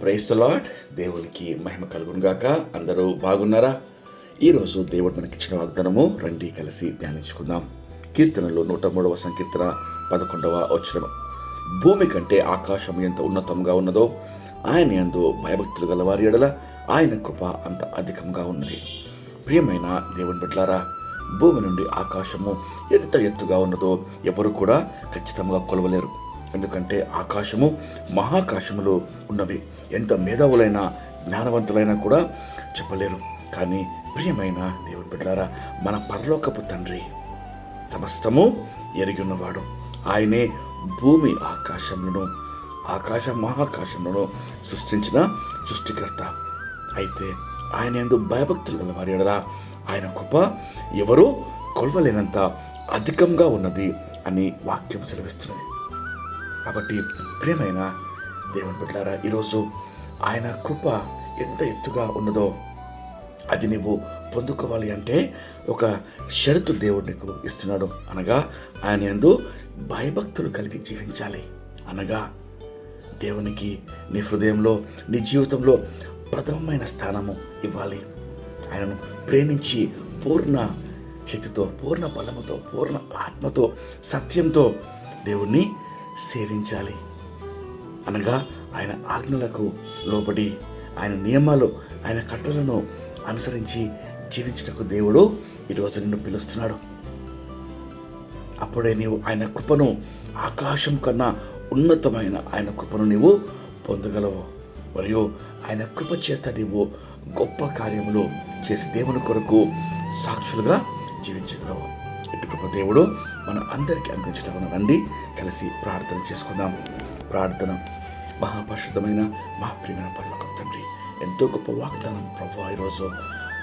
Price lord దేవునికి మహిమ కలుగునుగాక అందరూ బాగున్నారా? ఈరోజు దేవుడు మనకిచ్చిన వాగ్దానము రండి కలిసి ధ్యానించుకుందాం. కీర్తనలో నూట మూడవ సంకీర్తన పదకొండవ వచనం. భూమి కంటే ఆకాశం ఎంత ఉన్నతంగా ఉన్నదో ఆయన ఎందు భయభక్తులు గల వారి ఎడల ఆయన కృప అంత అధికంగా ఉన్నది. ప్రియమైన దేవుని బిడ్లారా భూమి నుండి ఆకాశము ఎంత ఎత్తుగా ఉన్నదో ఎవరు కూడా ఖచ్చితంగా కొలవలేరు. ఎందుకంటే ఆకాశము మహాకాశములో ఉన్నవి. ఎంత మేధావులైనా జ్ఞానవంతులైనా కూడా చెప్పలేరు. కానీ ప్రియమైన దేవుని బిడ్డారా మన పరలోకపు తండ్రి సమస్తము ఎరిగి ఉన్నవాడు ఆయనే భూమి ఆకాశములను ఆకాశ మహాకాశములను సృష్టించిన సృష్టికర్త. అయితే ఆయన ఎందు భయభక్తులు గల వారి ఆయన కృప ఎవరు కొలవలేనంత అధికంగా ఉన్నది అని వాక్యం సెలవిస్తున్నది. కాబట్టి ప్రియమైన దేవుని బిడ్డారా ఈరోజు ఆయన కృప ఎంత ఎత్తుగా ఉన్నదో అది నువ్వు పొందుకోవాలి అంటే ఒక షరతు దేవుడు నీకు ఇస్తున్నాడు. అనగా ఆయన ఎందు భయభక్తులు కలిగి జీవించాలి. అనగా దేవునికి నీ హృదయంలో నీ జీవితంలో ప్రథమమైన స్థానము ఇవ్వాలి. ఆయనను ప్రేమించి పూర్ణ శక్తితో పూర్ణ బలముతో పూర్ణ ఆత్మతో సత్యంతో దేవుణ్ణి సేవించాలి. అనగా ఆయన ఆజ్ఞలకు లోబడి ఆయన నియమాలు ఆయన కట్టలను అనుసరించి జీవించుటకు దేవుడు ఈరోజు నిన్ను పిలుస్తున్నాడు. అప్పుడే నీవు ఆయన కృపను ఆకాశం కన్నా ఉన్నతమైన ఆయన కృపను నీవు పొందగలవు. మరియు ఆయన కృప చేత నీవు గొప్ప కార్యములు చేసి దేవుని కొరకు సాక్షులుగా జీవించగలవు. ఇటు కృప దేవుడు మన అందరికీ అనుగ్రహించడం రండి కలిసి ప్రార్థన చేసుకుందాం. ప్రార్థన మహాపరిశుద్ధమైన మా ప్రియమైన పరలోక తండ్రి ఎంతో గొప్ప వాగ్దానం ప్రభు ఈరోజు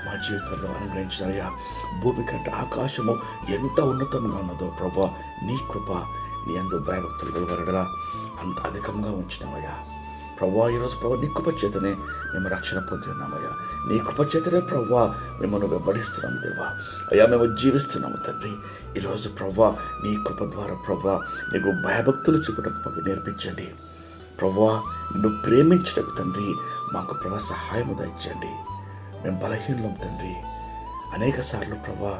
మా జీవితంలో అనుగ్రహించినయ్యా. భూమి కంటే ఆకాశము ఎంత ఉన్నతంగా ఉన్నదో ప్రభు నీ కృప నీ అందు భయభక్తులు వెలువరడలా అంత అధికంగా ఉంచినామయ్యా. ప్రభా ఈరోజు ప్రభా నీ కృపచేతనే మేము రక్షణ పొందుతున్నామయ్యా నీ కృపచేతనే ప్రవ్వా ప్రభా మిమ్మల్ని వెంబడిస్తున్నాము దేవా. అయ్యా మేము జీవిస్తున్నాము తండ్రి. ఈరోజు ప్రవ్వా నీ కృప ద్వారా ప్రవ్వా నీకు భయభక్తులు చూపుటకు మాకు నేర్పించండి. ప్రభా నిన్ను ప్రేమించటకు తండ్రి మాకు ప్రభా సహాయము దయచండి మేము బలహీనం తండ్రి. అనేక సార్లు ప్రభా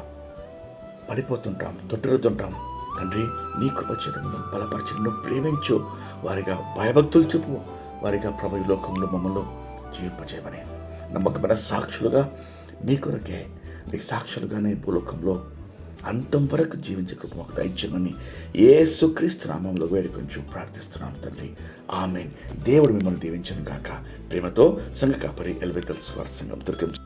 పడిపోతుంటాం తొట్టిరుతుంటాం. తండ్రి నీ కృపచేత బలపరిచి నువ్వు ప్రేమించు వారిగా భయభక్తులు చూపు వారిగా ప్రభు ఈ లోకంలో మమ్మల్ని జీవింపజేయమని నమ్మకమైన సాక్షులుగా మీ కొరకే మీ సాక్షులుగానే భూలోకంలో అంతం వరకు జీవించే కృప మాకు దయచేయమని ఏ సుక్రీస్తు నామంలో వేడుకొంచు ప్రార్థిస్తున్నాను తండ్రి. ఆమెన్. దేవుడు మిమ్మల్ని దీవించను గాక. ప్రేమతో సంఘ కాపరి ఎల్బెతల్ స్వార్థ సంఘం దుర్గం